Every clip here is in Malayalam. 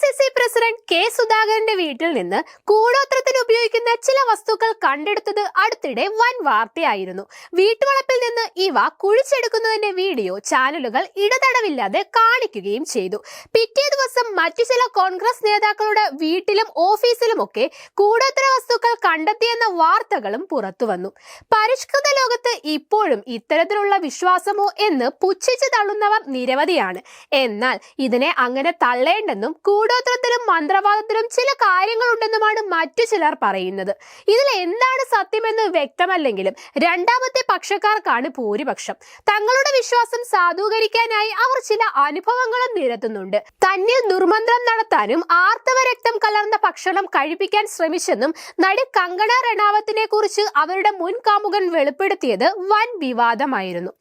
സി സി പ്രസിഡന്റ് കെ സുധാകരന്റെ വീട്ടിൽ നിന്ന് കൂടോത്രത്തിന് ഉപയോഗിക്കുന്ന ചില വസ്തുക്കൾ കണ്ടെടുത്തത് അടുത്തിടെ വൻ വാർത്തയായിരുന്നു. വീട്ടുവളപ്പിൽ നിന്ന് ഇവ കുഴിച്ചെടുക്കുന്നതിന്റെ വീഡിയോ ചാനലുകൾ ഇടതടവില്ലാതെ കാണിക്കുകയും ചെയ്തു. പിറ്റേ ദിവസം മറ്റു ചില കോൺഗ്രസ് നേതാക്കളുടെ വീട്ടിലും ഓഫീസിലുമൊക്കെ കൂടോത്ര വസ്തുക്കൾ കണ്ടെത്തിയെന്ന വാർത്തകളും പുറത്തുവന്നു. പരിഷ്കൃത ലോകത്ത് ഇപ്പോഴും ഇത്തരത്തിലുള്ള വിശ്വാസമോ എന്ന് പുച്ഛിച്ചു തള്ളുന്നവർ നിരവധിയാണ്. എന്നാൽ ഇതിനെ അങ്ങനെ തള്ളേണ്ടെന്നും കൂടോത്രത്തിലും മന്ത്രവാദത്തിലും ചില കാര്യങ്ങളുണ്ടെന്നുമാണ് മറ്റു ചിലർ പറയുന്നത്. ഇതിൽ എന്താണ് സത്യമെന്ന് വ്യക്തമല്ലെങ്കിലും രണ്ടാമത്തെ പക്ഷക്കാർക്കാണ് ഭൂരിപക്ഷം. തങ്ങളുടെ വിശ്വാസം സാധൂകരിക്കാനായി അവർ ചില അനുഭവങ്ങളും നിരത്തുന്നുണ്ട്. തന്നിൽ ദുർമന്ത്രം നടത്താനും ആർത്തവ രക്തം കലർന്ന ഭക്ഷണം കഴിപ്പിക്കാൻ ശ്രമിച്ചെന്നും നടി കങ്കണ റണാവത്തിനെ കുറിച്ച് അവരുടെ മുൻ കാമുകൻ വെളിപ്പെടുത്തിയത് വൻ വിവാദമായിരുന്നു.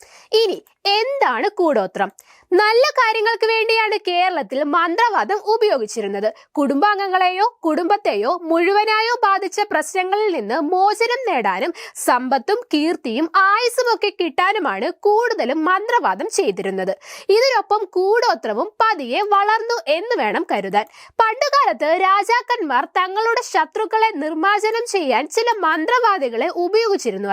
ഇനി എന്താണ് കൂടോത്രം നല്ല കാര്യങ്ങൾക്ക് വേണ്ടിയാണ് കേരളത്തിൽ മന്ത്രവാദം ഉപയോഗിച്ചിരുന്നത്. കുടുംബാംഗങ്ങളെയോ കുടുംബത്തെയോ മുഴുവനായോ ബാധിച്ച പ്രശ്നങ്ങളിൽ നിന്ന് മോചനം നേടാനും സമ്പത്തും കീർത്തിയും ആയുസുമൊക്കെ കിട്ടാനുമാണ് കൂടുതലും മന്ത്രവാദം ചെയ്തിരുന്നത്. ഇതിനൊപ്പം കൂടോത്രവും പതിയെ വളർന്നു എന്ന് വേണം കരുതാൻ. പണ്ടുകാലത്ത് രാജാക്കന്മാർ തങ്ങളുടെ ശത്രുക്കളെ നിർമ്മാർജനം ചെയ്യാൻ ചില മന്ത്രവാദികളെ ഉപയോഗിച്ചിരുന്നു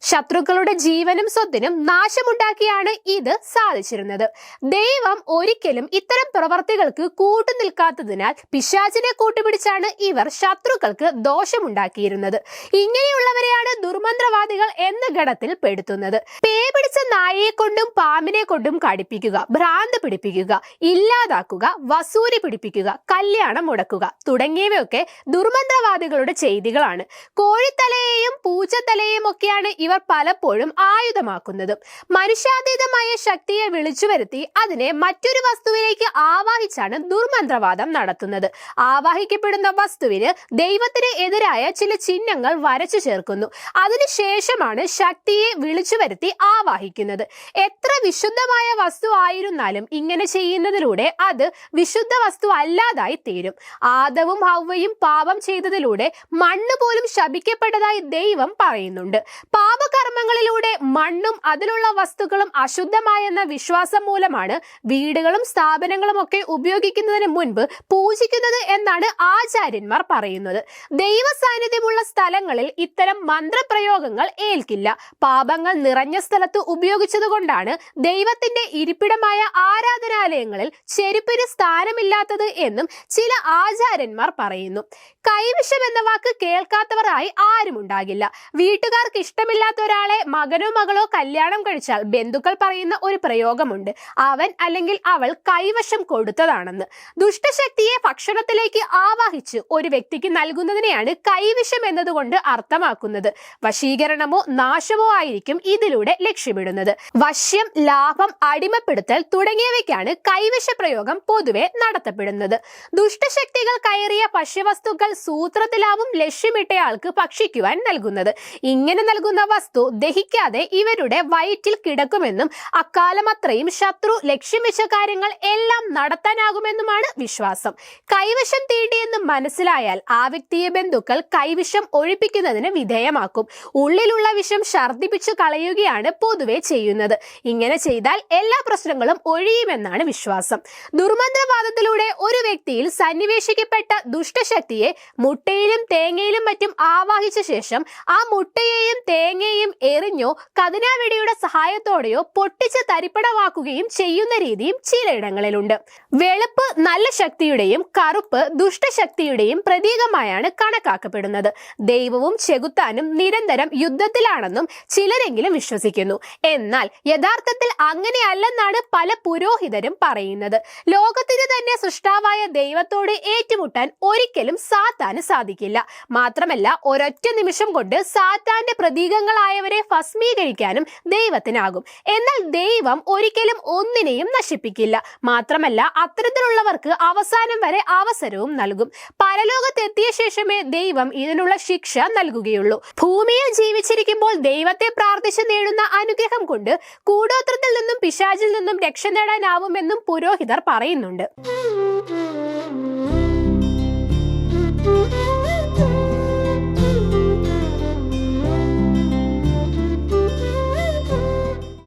ശത്രുക്കളുടെ ജീവനും സ്വത്തിനും നാശമുണ്ടാക്കിയാണ് ഇത് സാധിച്ചിരുന്നത്. ദൈവം ഒരിക്കലും ഇത്തരം പ്രവർത്തികൾക്ക് കൂട്ടു നിൽക്കാത്തതിനാൽ പിശാചിനെ കൂട്ടുപിടിച്ചാണ് ഇവർ ശത്രുക്കൾക്ക് ദോഷമുണ്ടാക്കിയിരുന്നത്. ഇങ്ങനെയുള്ളവരെയാണ് ദുർമന്ത്രവാദികൾ എന്ന ഗണത്തിൽ പെടുത്തുന്നത്. പേ പിടിച്ച നായയെ കൊണ്ടും പാമ്പിനെ കൊണ്ടും കടിപ്പിക്കുക ഭ്രാന്ത് പിടിപ്പിക്കുക ഇല്ലാതാക്കുക വസൂരി പിടിപ്പിക്കുക കല്യാണം മുടക്കുക തുടങ്ങിയവയൊക്കെ ദുർമന്ത്രവാദികളുടെ ചെയ്തികളാണ്. കോഴിത്തലയെയും പൂച്ചത്തലയെയും ഒക്കെയാണ് ഇവർ പലപ്പോഴും ആയുധമാക്കുന്നത്. മനുഷ്യാതീതമായ ശക്തിയെ വിളിച്ചു വരുത്തി അതിനെ മറ്റൊരു വസ്തുവിലേക്ക് ആവാഹിച്ചാണ് ദുർമന്ത്രവാദം നടത്തുന്നത്. ആവാഹിക്കപ്പെടുന്ന വസ്തുവിന് ദൈവത്തിന് എതിരായ ചില ചിഹ്നങ്ങൾ വരച്ചു ചേർക്കുന്നു. അതിനുശേഷമാണ് ശക്തിയെ വിളിച്ചു വരുത്തി ആവാഹിക്കുന്നത്. എത്ര വിശുദ്ധമായ വസ്തു ആയിരുന്നാലും ഇങ്ങനെ ചെയ്യുന്നതിലൂടെ അത് വിശുദ്ധ വസ്തു അല്ലാതായി തീരും. ആദവും ഹൗവയും പാപം ചെയ്തതിലൂടെ മണ്ണ് പോലും ശപിക്കപ്പെട്ടതായി ദൈവം പറയുന്നുണ്ട്. പാപകർമ്മങ്ങളിലൂടെ മണ്ണും അതിലുള്ള വസ്തുക്കളും അശുദ്ധമായെന്ന വിശ്വാസം മൂലമാണ് വീടുകളും സ്ഥാപനങ്ങളും ഒക്കെ ഉപയോഗിക്കുന്നതിന് മുൻപ് പൂജിക്കുന്നത് എന്നാണ് ആചാര്യന്മാർ പറയുന്നത്. ദൈവ സാന്നിധ്യമുള്ള സ്ഥലങ്ങളിൽ ഇത്തരം മന്ത്രപ്രയോഗങ്ങൾ ഏൽക്കില്ല. പാപങ്ങൾ നിറഞ്ഞ സ്ഥലത്ത് ഉപയോഗിച്ചതുകൊണ്ടാണ് ദൈവത്തിന്റെ ഇരിപ്പിടമായ ആരാധനാലയങ്ങളിൽ ചെരുപ്പിന് സ്ഥാനമില്ലാത്തത് എന്നും ചില ആചാര്യന്മാർ പറയുന്നു. കൈവിഷം എന്ന വാക്ക് കേൾക്കാത്തവരായി ആരും ഉണ്ടാകില്ല വീട്ടുകാർക്ക് ഇഷ്ടമില്ലാത്ത ഒരാളെ മകനോ മകളോ കല്യാണം കഴിച്ചാൽ ബന്ധുക്കൾ പറയുന്ന ഒരു പ്രയോഗമുണ്ട്. അവൻ അല്ലെങ്കിൽ അവൾ കൈവശം കൊടുത്തതാണെന്ന്. ദുഷ്ടശക്തിയെ ഭക്ഷണത്തിലേക്ക് ആവാഹിച്ച് ഒരു വ്യക്തിക്ക് നൽകുന്നതിനെയാണ് കൈവശം എന്നതുകൊണ്ട് അർത്ഥമാക്കുന്നത്. വശീകരണമോ നാശമോ ആയിരിക്കും ഇതിലൂടെ ലക്ഷ്യമിടുന്നത്. വശ്യം ലാഭം അടിമപ്പെടുത്തൽ തുടങ്ങിയവയ്ക്കാണ് കൈവശ പ്രയോഗം പൊതുവെ നടത്തപ്പെടുന്നത്. ദുഷ്ടശക്തികൾ കയറിയ ഭക്ഷ്യവസ്തുക്കൾ സൂത്രത്തിലാവും ലക്ഷ്യമിട്ടയാൾക്ക് ഭക്ഷിക്കുവാൻ നൽകുന്നത്. ഇങ്ങനെ നൽകുന്ന വസ്തു ദഹിക്കാതെ ഇവരുടെ വയറ്റിൽ കിടക്കുമെന്നും അക്കാലമത്രയും ശത്രു ലക്ഷ്യം വെച്ച കാര്യങ്ങൾ എല്ലാം നടത്താനാകുമെന്നുമാണ് വിശ്വാസം. കൈവശം തീണ്ടിയെന്ന് മനസ്സിലായാൽ ആ വ്യക്തിയെ ബന്ധുക്കൾ കൈവിഷം ഒഴിപ്പിക്കുന്നതിന് വിധേയമാക്കും. ഉള്ളിലുള്ള വിഷം ഛർദ്ദിപ്പിച്ചു കളയുകയാണ് പൊതുവെ ചെയ്യുന്നത്. ഇങ്ങനെ ചെയ്താൽ എല്ലാ പ്രശ്നങ്ങളും ഒഴിയുമെന്നാണ് വിശ്വാസം. ദുർമന്ത്രവാദത്തിലൂടെ ഒരു വ്യക്തിയിൽ സന്നിവേശിക്കപ്പെട്ട ദുഷ്ടശക്തിയെ മുട്ടയിലും തേങ്ങയിലും മറ്റും ആവാഹിച്ച ശേഷം ആ മുട്ടയെയും തേങ്ങയെയും എറിഞ്ഞോ കതിനാവെടിയുടെ സഹായത്തോടെയോ പൊട്ടിച്ച് തരിപ്പടമാക്കുകയും ചെയ്യുന്ന രീതിയും ചിലയിടങ്ങളിലുണ്ട്. വെളുപ്പ് നല്ല ശക്തിയുടെയും കറുപ്പ് ദുഷ്ടശക്തിയുടെയും പ്രതീകമായാണ് കണക്കാക്കപ്പെടുന്നത്. ദൈവവും ചെകുത്താനും നിരന്തരം യുദ്ധത്തിലാണെന്നും ചിലരെങ്കിലും വിശ്വസിക്കുന്നു. എന്നാൽ യഥാർത്ഥത്തിൽ അങ്ങനെയല്ലെന്നാണ് പല പുരോഹിതരും പറയുന്നത്. ലോകത്തിന് തന്നെ സൃഷ്ടാവായ ദൈവത്തോട് ഏറ്റുമുട്ടാൻ ഒരിക്കലും സാത്താന് സാധിക്കില്ല. മാത്രമല്ല ഒരൊറ്റ നിമിഷം കൊണ്ട് സാത്താന്റെ പ്രതീകങ്ങളായവരെ ഭസ്മീകരിക്കാനും ദൈവത്തിനാകും. എന്നാൽ ദൈവം ഒരിക്കലും ഒന്നിനെയും നശിപ്പിക്കില്ല. മാത്രമല്ല അത്തരത്തിലുള്ളവർക്ക് അവസാനം വരെ അവസരവും നൽകും. പരലോകത്തെത്തിയ ശേഷമേ ദൈവം ഇതിനുള്ള ശിക്ഷ നൽകുകയുള്ളൂ. ഭൂമിയിൽ ജീവിച്ചിരിക്കുമ്പോൾ ദൈവത്തെ പ്രാർത്ഥിച്ച് നേടുന്ന അനുഗ്രഹം കൊണ്ട് കൂടോത്രത്തിൽ നിന്നും പിശാചിൽ നിന്നും രക്ഷ നേടാനാവുമെന്നും പുരോഹിതർ പറയുന്നുണ്ട്.